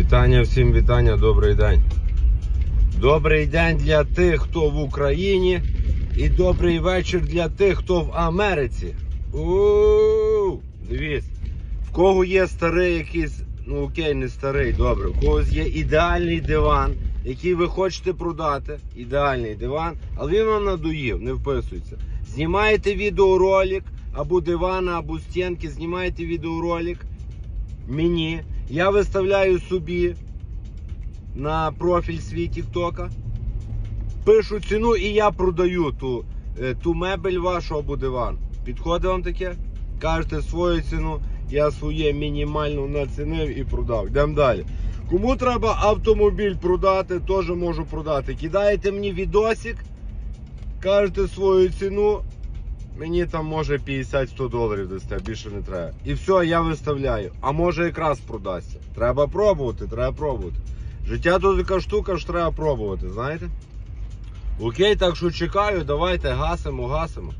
Вітання всім вітання, добрий день. Добрий день для тих, хто в Україні, і добрий вечір для тих, хто в Америці. у Дивіться, в кого є старий якийсь, ну окей, не старий, добре, в когось є ідеальний диван, який ви хочете продати. Ідеальний диван, але він вам надоїв, не вписується. Знімаєте відеоролик або дивана, або стінки, знімаєте відеоролик мені. Я виставляю собі на профіль свій Тіктока. Пишу ціну і я продаю ту, е, ту мебель вашу або диван. Підходить вам таке? Кажете свою ціну, я своє мінімально націнив і продав. Йдемо далі. Кому треба автомобіль продати, теж можу продати. Кидаєте мені відосик, кажете свою ціну, Мені там може 50-100 доларів дасте, більше не треба. І все, я виставляю. А може якраз продасться. Треба пробувати, треба пробувати. Життя тут така штука, що треба пробувати, знаєте? Окей, так що чекаю, давайте гасимо, гасимо.